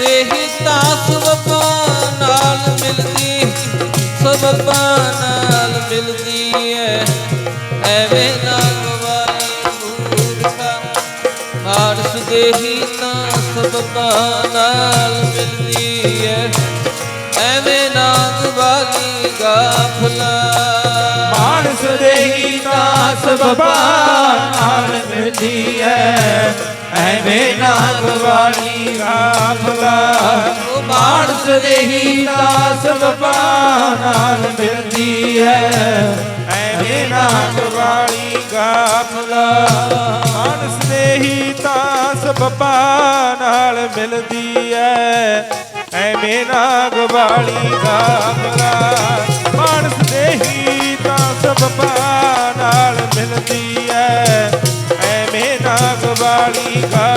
ਦੇਹੀ ਤਾਂ ਸਬਪਾ ਨਾਲ ਮਿਲਦੀ ਸਬਪਾ ਨਾਲ ਮਿਲਦੀ ਐ ਐਵੇਂ ਨਾ ਗਵਾਈ ਮੂਰਖਾ ਮਾਰਸ ਦੇਹੀ ਤਾਂ ਸਬਪਾ ਨਾਲ ਮਿਲਦੀ ਐ ਐਵੇਂ ਨਾ ਗਵਾਈ ਗਾਫਲਾ ਮਾਨਸ ਦੇਹੀ ਤਾਂ ਸਬਬਾ ਨਾਲ ਮਿਲਦੀ ਐ ਐਵੇਂ ਨਾਗ ਵਾਲੀ ਗਾਫਲਾ ਉਹ ਮਾਨਸ ਦੇਹੀ ਤਾਂ ਸਬਬਾ ਨਾਲ ਮਿਲਦੀ ਹੈ। ਐਵੇਂ ਨਾਗ ਵਾਲੀ ਗਾਫਲਾ ਮਾਨਸ ਦੇਹੀ ਤਾਂ ਸਬਬਾ ਨਾਲ ਮਿਲਦੀ ਐ ਐਵੇਂ ਨਾਗ ਵਾਲੀ ਗਾਫਲਾ ਮਾਨਸ ਦੇਹੀ ਤਾਂ ਸਬਬਾ ਨਾਲ ਮਿਲਦੀ ਐ ਐਵੇਂ ਨਾਗ ਵਾਲੀ ਗਾਫਲਾ